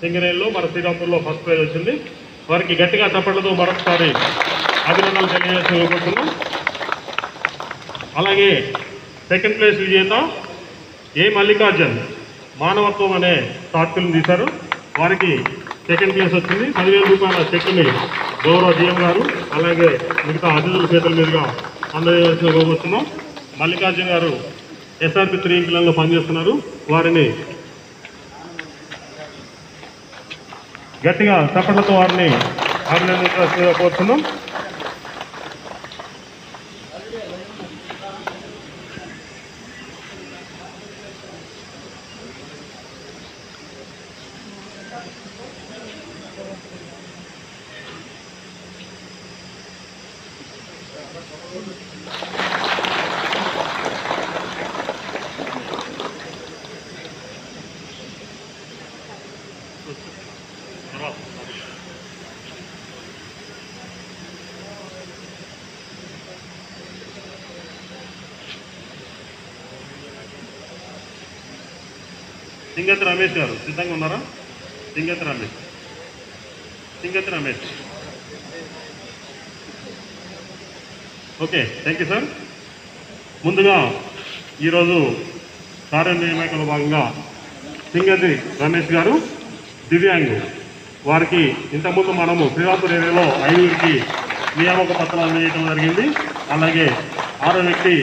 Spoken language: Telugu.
సింగరేణిలో మన శ్రీరాంపూర్లో ఫస్ట్ ప్రైజ్ వచ్చింది. వారికి గట్టిగా చప్పట్లతో మరొకసారి అభినందనలు తెలియజేసుకుంటున్నాం అలాగే సెకండ్ ప్లేస్ విజేత ఏ మల్లికార్జున్ మానవత్వం అనే షార్ట్ ఫిల్మ్ తీశారు. వారికి సెకండ్ ప్లేస్ వచ్చింది. పదివేల రూపాయల చెక్కుని గౌరవ జీఎం గారు అలాగే మిగతా అతిథుల చేతుల మీదుగా అందజేసుకోబోతున్నాం మల్లికార్జున్ గారు ఎస్ఆర్పి త్రీ ఇంక్లలో పనిచేస్తున్నారు. వారిని గట్టిగా చప్పట్లతో వారిని అభినందించాల్సిందిగా కోరుతున్నాం సింగత్ రమేష్ గారు సిద్ధంగా ఉన్నారా? Singath Ramesh. Singath Ramesh. Okay thank you sir. ముందుగా ఈరోజు కార్యనిర్వాహకుల భాగంగా సింగతి రమేష్ గారు దివ్యాంగు వారికి ఇంతకుముందు మనము శ్రీరాంపూర్ ఏరియాలో ఐదుగురికి నియామక పత్రాలు అందజేయడం జరిగింది. అలాగే ఆరో వ్యక్తి